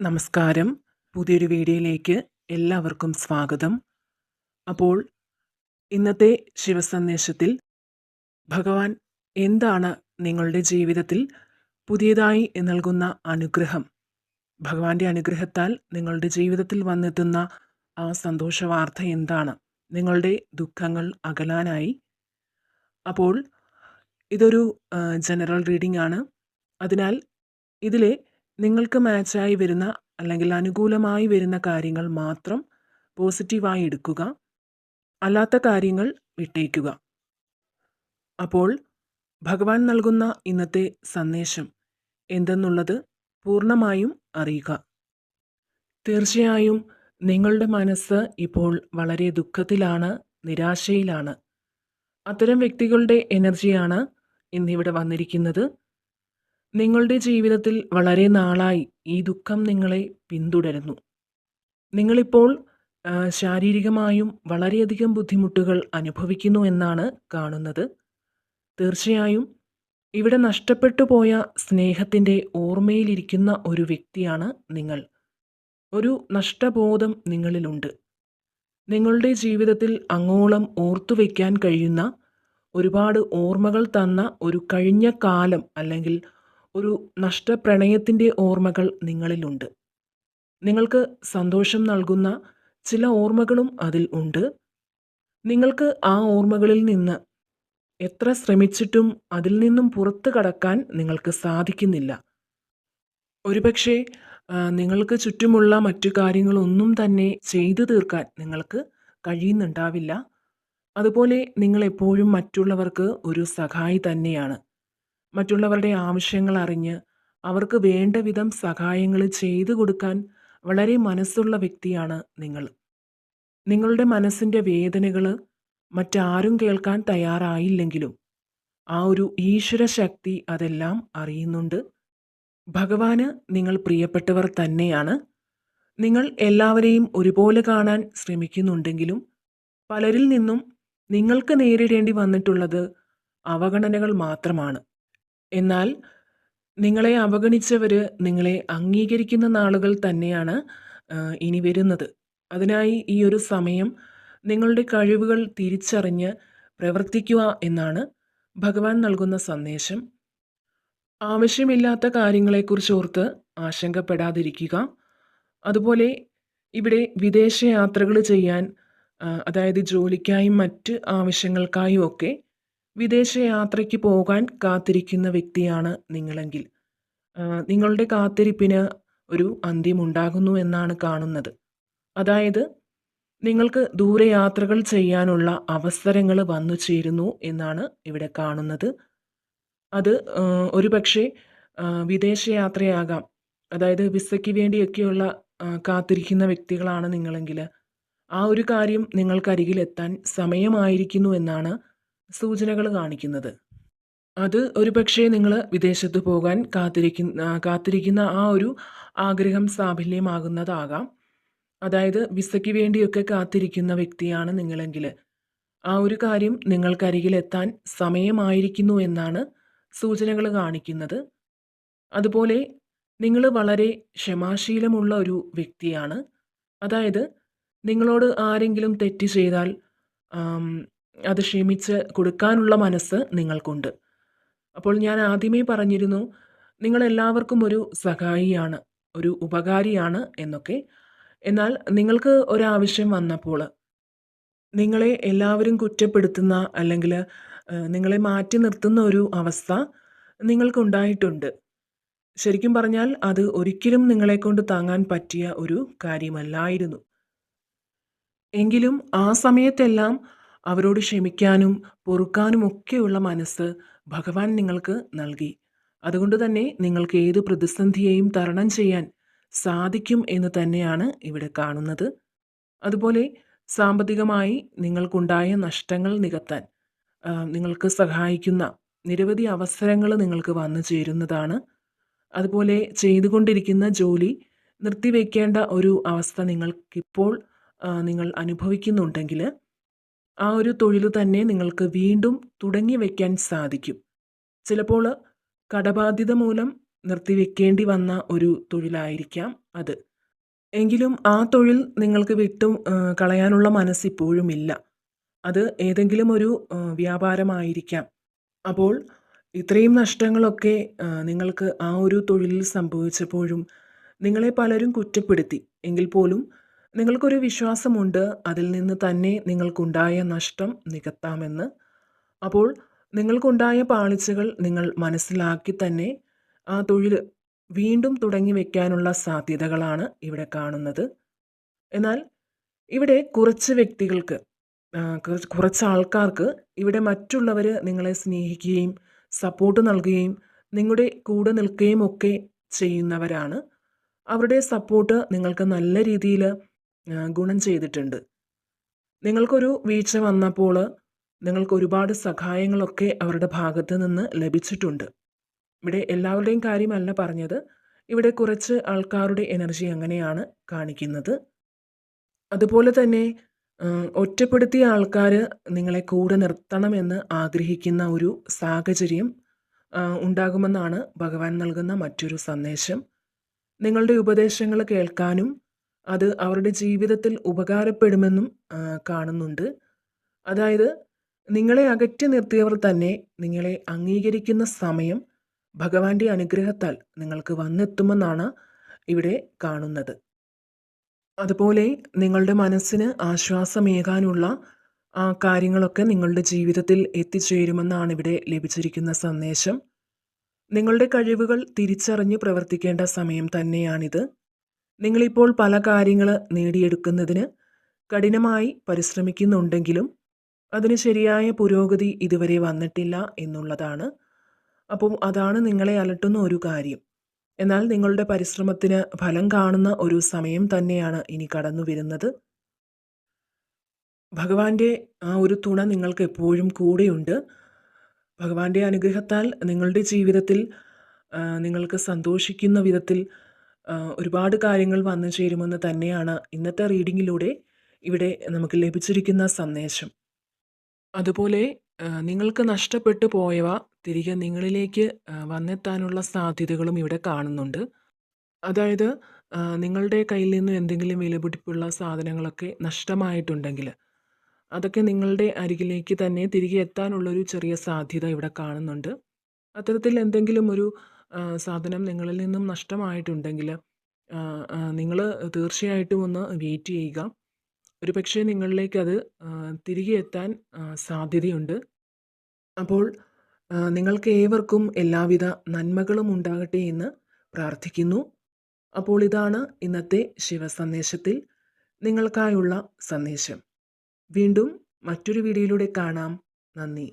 നമസ്കാരം. പുതിയൊരു വീഡിയോയിലേക്ക് എല്ലാവർക്കും സ്വാഗതം. അപ്പോൾ ഇന്നത്തെ ശിവസന്ദേശത്തിൽ ഭഗവാൻ എന്താണ് നിങ്ങളുടെ ജീവിതത്തിൽ പുതിയതായി നൽകുന്ന അനുഗ്രഹം? ഭഗവാന്റെ അനുഗ്രഹത്താൽ നിങ്ങളുടെ ജീവിതത്തിൽ വന്നെത്തുന്ന ആ സന്തോഷവാർത്ത എന്താണ്? നിങ്ങളുടെ ദുഃഖങ്ങൾ അകലാനായി. അപ്പോൾ ഇതൊരു ജനറൽ റീഡിംഗ് ആണ്. അതിനാൽ ഇതിലെ നിങ്ങൾക്ക് മാച്ചായി വരുന്ന അല്ലെങ്കിൽ അനുകൂലമായി വരുന്ന കാര്യങ്ങൾ മാത്രം പോസിറ്റീവായി എടുക്കുക. അല്ലാത്ത കാര്യങ്ങൾ വിട്ടേക്കുക. അപ്പോൾ ഭഗവാൻ നൽകുന്ന ഇന്നത്തെ സന്ദേശം എന്തെന്നുള്ളത് പൂർണമായും അറിയുക. തീർച്ചയായും നിങ്ങളുടെ മനസ്സ് ഇപ്പോൾ വളരെ ദുഃഖത്തിലാണ് നിരാശയിലാണ്. അത്തരം വ്യക്തികളുടെ എനർജിയാണ് ഇന്നിവിടെ വന്നിരിക്കുന്നത്. നിങ്ങളുടെ ജീവിതത്തിൽ വളരെ നാളായി ഈ ദുഃഖം നിങ്ങളെ പിന്തുടരുന്നു. നിങ്ങളിപ്പോൾ ശാരീരികമായും വളരെയധികം ബുദ്ധിമുട്ടുകൾ അനുഭവിക്കുന്നു എന്നാണ് കാണുന്നത്. തീർച്ചയായും ഇവിടെ നഷ്ടപ്പെട്ടു പോയ സ്നേഹത്തിന്റെ ഓർമ്മയിലിരിക്കുന്ന ഒരു വ്യക്തിയാണ് നിങ്ങൾ. ഒരു നഷ്ടബോധം നിങ്ങളിലുണ്ട്. നിങ്ങളുടെ ജീവിതത്തിൽ അങ്ങോളം ഓർത്തുവെക്കാൻ കഴിയുന്ന ഒരുപാട് ഓർമ്മകൾ തന്ന ഒരു കഴിഞ്ഞ കാലം അല്ലെങ്കിൽ ഒരു നഷ്ടപ്രണയത്തിന്റെ ഓർമ്മകൾ നിങ്ങളിലുണ്ട്. നിങ്ങൾക്ക് സന്തോഷം നൽകുന്ന ചില ഓർമ്മകളും അതിൽ ഉണ്ട്. നിങ്ങൾക്ക് ആ ഓർമ്മകളിൽ നിന്ന് എത്ര ശ്രമിച്ചിട്ടും അതിൽ നിന്നും പുറത്തു കടക്കാൻ നിങ്ങൾക്ക് സാധിക്കുന്നില്ല. ഒരുപക്ഷെ നിങ്ങൾക്ക് ചുറ്റുമുള്ള മറ്റു കാര്യങ്ങളൊന്നും തന്നെ ചെയ്തു തീർക്കാൻ നിങ്ങൾക്ക് കഴിയുന്നുണ്ടാവില്ല. അതുപോലെ നിങ്ങൾ എപ്പോഴും മറ്റുള്ളവർക്ക് ഒരു സഹായി തന്നെയാണ്. മറ്റുള്ളവരുടെ ആവശ്യങ്ങൾ അറിഞ്ഞ് അവർക്ക് വേണ്ട വിധം സഹായങ്ങൾ ചെയ്തു കൊടുക്കാൻ വളരെ മനസ്സുള്ള വ്യക്തിയാണ് നിങ്ങൾ. നിങ്ങളുടെ മനസ്സിന്റെ വേദനകൾ മറ്റാരും കേൾക്കാൻ തയ്യാറായില്ലെങ്കിലും ആ ഒരു ഈശ്വര ശക്തി അതെല്ലാം അറിയുന്നുണ്ട്. ഭഗവാന് നിങ്ങൾ പ്രിയപ്പെട്ടവർ തന്നെയാണ്. നിങ്ങൾ എല്ലാവരെയും ഒരുപോലെ കാണാൻ ശ്രമിക്കുന്നുണ്ടെങ്കിലും പലരിൽ നിന്നും നിങ്ങൾക്ക് നേരിടേണ്ടി വന്നിട്ടുള്ളത് അവഗണനകൾ മാത്രമാണ്. എന്നാൽ നിങ്ങളെ അവഗണിച്ചവർ നിങ്ങളെ അംഗീകരിക്കുന്ന നാളുകൾ തന്നെയാണ് ഇനി വരുന്നത്. അതിനായി ഈ ഒരു സമയം നിങ്ങളുടെ കഴിവുകൾ തിരിച്ചറിഞ്ഞ് പ്രവർത്തിക്കുക എന്നാണ് ഭഗവാൻ നൽകുന്ന സന്ദേശം. ആവശ്യമില്ലാത്ത കാര്യങ്ങളെക്കുറിച്ച് ഓർത്ത് ആശങ്കപ്പെടാതിരിക്കുക. അതുപോലെ ഇവിടെ വിദേശ യാത്രകൾ ചെയ്യാൻ അതായത് ജോലിക്കായും മറ്റ് ആവശ്യങ്ങൾക്കായും ഒക്കെ വിദേശ യാത്രയ്ക്ക് പോകാൻ കാത്തിരിക്കുന്ന വ്യക്തിയാണ് നിങ്ങളെങ്കിൽ. നിങ്ങളുടെ കാത്തിരിപ്പിന് ഒരു അന്ത്യമുണ്ടാകുന്നു എന്നാണ് കാണുന്നത്. അതായത് നിങ്ങൾക്ക് ദൂരയാത്രകൾ ചെയ്യാനുള്ള അവസരങ്ങൾ വന്നു ചേരുന്നു എന്നാണ് ഇവിടെ കാണുന്നത്. അത് ഒരു ഒരുപക്ഷെ വിദേശയാത്രയാകാം. അതായത് വിസയ്ക്ക് വേണ്ടിയൊക്കെയുള്ള കാത്തിരിക്കുന്ന വ്യക്തികളാണ് നിങ്ങളെങ്കിൽ. ആ ഒരു കാര്യം നിങ്ങൾക്കരികിലെത്താൻ സമയമായിരിക്കുന്നു എന്നാണ് സൂചനകൾ കാണിക്കുന്നത്. അത് ഒരുപക്ഷെ നിങ്ങൾ വിദേശത്ത് പോകാൻ കാത്തിരിക്കുന്ന കാത്തിരിക്കുന്ന ആ ഒരു ആഗ്രഹം സാഫല്യമാകുന്നതാകാം. അതായത് വിസയ്ക്ക് വേണ്ടിയൊക്കെ കാത്തിരിക്കുന്ന വ്യക്തിയാണ് നിങ്ങളെങ്കിൽ ആ ഒരു കാര്യം നിങ്ങൾക്കരികിൽ എത്താൻ സമയമായിരിക്കുന്നു എന്നാണ് സൂചനകൾ കാണിക്കുന്നത്. അതുപോലെ നിങ്ങൾ വളരെ ക്ഷമാശീലമുള്ള ഒരു വ്യക്തിയാണ്. അതായത് നിങ്ങളോട് ആരെങ്കിലും തെറ്റ് ചെയ്താൽ അത് ക്ഷമിച്ച് കൊടുക്കാനുള്ള മനസ്സ് നിങ്ങൾക്കുണ്ട്. അപ്പോൾ ഞാൻ ആദ്യമേ പറഞ്ഞിരുന്നു നിങ്ങളെല്ലാവർക്കും ഒരു സഹായിയാണ് ഒരു ഉപകാരിയാണ് എന്നൊക്കെ. എന്നാൽ നിങ്ങൾക്ക് ഒരാവശ്യം വന്നപ്പോൾ നിങ്ങളെ എല്ലാവരും കുറ്റപ്പെടുത്തുന്ന അല്ലെങ്കിൽ നിങ്ങളെ മാറ്റി നിർത്തുന്ന ഒരു അവസ്ഥ നിങ്ങൾക്കുണ്ടായിട്ടുണ്ട്. ശരിക്കും പറഞ്ഞാൽ അത് ഒരിക്കലും നിങ്ങളെക്കൊണ്ട് താങ്ങാൻ പറ്റിയ ഒരു കാര്യമല്ലായിരുന്നു. എങ്കിലും ആ സമയത്തെല്ലാം അവരോട് ക്ഷമിക്കാനും പൊറുക്കാനും ഒക്കെയുള്ള മനസ്സ് ഭഗവാൻ നിങ്ങൾക്ക് നൽകി. അതുകൊണ്ട് തന്നെ നിങ്ങൾക്ക് ഏത് പ്രതിസന്ധിയെയും തരണം ചെയ്യാൻ സാധിക്കും എന്ന് തന്നെയാണ് ഇവിടെ കാണുന്നത്. അതുപോലെ സാമ്പത്തികമായി നിങ്ങൾക്കുണ്ടായ നഷ്ടങ്ങൾ നികത്താൻ നിങ്ങൾക്ക് സഹായിക്കുന്ന നിരവധി അവസരങ്ങൾ നിങ്ങൾക്ക് വന്നു ചേരുന്നതാണ്. അതുപോലെ ചെയ്തുകൊണ്ടിരിക്കുന്ന ജോലി നിർത്തിവെക്കേണ്ട ഒരു അവസ്ഥ നിങ്ങൾക്കിപ്പോൾ നിങ്ങൾ അനുഭവിക്കുന്നുണ്ടെങ്കിൽ ആ ഒരു തൊഴിൽ തന്നെ നിങ്ങൾക്ക് വീണ്ടും തുടങ്ങി വയ്ക്കാൻ സാധിക്കും ചിലപ്പോൾ കടബാധ്യത മൂലം നിർത്തിവെക്കേണ്ടി വന്ന ഒരു തൊഴിലായിരിക്കാം അത്. എങ്കിലും ആ തൊഴിൽ നിങ്ങൾക്ക് വിട്ടും കളയാനുള്ള മനസ്സിപ്പോഴും ഇല്ല അത് ഏതെങ്കിലും ഒരു വ്യാപാരമായിരിക്കാം. അപ്പോൾ ഇത്രയും നഷ്ടങ്ങളൊക്കെ നിങ്ങൾക്ക് ആ ഒരു തൊഴിലിൽ സംഭവിച്ചപ്പോഴും നിങ്ങളെ പലരും കുറ്റപ്പെടുത്തി. എങ്കിൽ പോലും നിങ്ങൾക്കൊരു വിശ്വാസമുണ്ട് അതിൽ നിന്ന് തന്നെ നിങ്ങൾക്കുണ്ടായ നഷ്ടം നികത്താമെന്ന്. അപ്പോൾ നിങ്ങൾക്കുണ്ടായ പാളിച്ചകൾ നിങ്ങൾ മനസ്സിലാക്കി തന്നെ ആ തൊഴിൽ വീണ്ടും തുടങ്ങി വയ്ക്കാനുള്ള സാധ്യതകളാണ് ഇവിടെ കാണുന്നത്. എന്നാൽ ഇവിടെ കുറച്ച് വ്യക്തികൾക്ക് കുറച്ച് ആൾക്കാർക്ക് ഇവിടെ മറ്റുള്ളവർ നിങ്ങളെ സ്നേഹിക്കുകയും സപ്പോർട്ട് നൽകുകയും നിങ്ങളുടെ കൂടെ നിൽക്കുകയും ഒക്കെ ചെയ്യുന്നവരാണ്. അവരുടെ സപ്പോർട്ട് നിങ്ങൾക്ക് നല്ല രീതിയിൽ ഗുണം ചെയ്തിട്ടുണ്ട്. നിങ്ങൾക്കൊരു വീഴ്ച വന്നപ്പോൾ നിങ്ങൾക്ക് ഒരുപാട് സഹായങ്ങളൊക്കെ അവരുടെ ഭാഗത്ത് നിന്ന് ലഭിച്ചിട്ടുണ്ട്. ഇവിടെ എല്ലാവരുടെയും കാര്യമല്ല പറഞ്ഞത്. ഇവിടെ കുറച്ച് ആൾക്കാരുടെ എനർജി അങ്ങനെയാണ് കാണിക്കുന്നത്. അതുപോലെ തന്നെ ഒറ്റപ്പെടുത്തിയ ആൾക്കാർ നിങ്ങളെ കൂടെ നിർത്തണമെന്ന് ആഗ്രഹിക്കുന്ന ഒരു സാഹചര്യം ഉണ്ടാകുമെന്നാണ് ഭഗവാൻ നൽകുന്ന മറ്റൊരു സന്ദേശം. നിങ്ങളുടെ ഉപദേശങ്ങൾ കേൾക്കാനും അത് അവരുടെ ജീവിതത്തിൽ ഉപകാരപ്പെടുമെന്നും കാണുന്നുണ്ട്. അതായത് നിങ്ങളെ അകറ്റി നിർത്തിയവർ തന്നെ നിങ്ങളെ അംഗീകരിക്കുന്ന സമയം ഭഗവാന്റെ അനുഗ്രഹത്താൽ നിങ്ങൾക്ക് വന്നെത്തുമെന്നാണ് ഇവിടെ കാണുന്നത്. അതുപോലെ നിങ്ങളുടെ മനസ്സിന് ആശ്വാസമേകാനുള്ള ആ കാര്യങ്ങളൊക്കെ നിങ്ങളുടെ ജീവിതത്തിൽ എത്തിച്ചേരുമെന്നാണ് ഇവിടെ ലഭിച്ചിരിക്കുന്ന സന്ദേശം. നിങ്ങളുടെ കഴിവുകൾ തിരിച്ചറിഞ്ഞ് പ്രവർത്തിക്കേണ്ട സമയം തന്നെയാണിത്. നിങ്ങളിപ്പോൾ പല കാര്യങ്ങൾ നേടിയെടുക്കുന്നതിന് കഠിനമായി പരിശ്രമിക്കുന്നുണ്ടെങ്കിലും അതിന് ശരിയായ പുരോഗതി ഇതുവരെ വന്നിട്ടില്ല എന്നുള്ളതാണ്. അപ്പോൾ അതാണ് നിങ്ങളെ അലട്ടുന്ന ഒരു കാര്യം. എന്നാൽ നിങ്ങളുടെ പരിശ്രമത്തിന് ഫലം കാണുന്ന ഒരു സമയം തന്നെയാണ് ഇനി കടന്നു വരുന്നത്. ഭഗവാന്റെ ആ ഒരു തുണ നിങ്ങൾക്ക് എപ്പോഴും കൂടെയുണ്ട്. ഭഗവാന്റെ അനുഗ്രഹത്താൽ നിങ്ങളുടെ ജീവിതത്തിൽ നിങ്ങൾക്ക് സന്തോഷിക്കുന്ന വിധത്തിൽ ഒരുപാട് കാര്യങ്ങൾ വന്നു ചേരുമെന്ന് തന്നെയാണ് ഇന്നത്തെ റീഡിങ്ങിലൂടെ ഇവിടെ നമുക്ക് ലഭിച്ചിരിക്കുന്ന സന്ദേശം. അതുപോലെ നിങ്ങൾക്ക് നഷ്ടപ്പെട്ടു പോയവ തിരികെ നിങ്ങളിലേക്ക് വന്നെത്താനുള്ള സാധ്യതകളും ഇവിടെ കാണുന്നുണ്ട്. അതായത് നിങ്ങളുടെ കയ്യിൽ നിന്ന് എന്തെങ്കിലും വിലപിടിപ്പുള്ള സാധനങ്ങളൊക്കെ നഷ്ടമായിട്ടുണ്ടെങ്കിൽ അതൊക്കെ നിങ്ങളുടെ അരികിലേക്ക് തന്നെ തിരികെ എത്താനുള്ളൊരു ചെറിയ സാധ്യത ഇവിടെ കാണുന്നുണ്ട്. അത്തരത്തിൽ എന്തെങ്കിലും ഒരു സാധനം നിങ്ങളിൽ നിന്നും നഷ്ടമായിട്ടുണ്ടെങ്കിൽ നിങ്ങൾ തീർച്ചയായിട്ടും ഒന്ന് വെയിറ്റ് ചെയ്യുക. ഒരുപക്ഷേ നിങ്ങളിലേക്ക് അത് തിരികെ എത്താൻ സാധ്യതയുണ്ട്. അപ്പോൾ നിങ്ങൾക്ക് ഏവർക്കും എല്ലാവിധ നന്മകളും ഉണ്ടാകട്ടെ എന്ന് പ്രാർത്ഥിക്കുന്നു. അപ്പോൾ ഇതാണ് ഇന്നത്തെ ശിവസന്ദേശത്തിൽ നിങ്ങൾക്കായുള്ള സന്ദേശം. വീണ്ടും മറ്റൊരു വീഡിയോയിലൂടെ കാണാം. നന്ദി.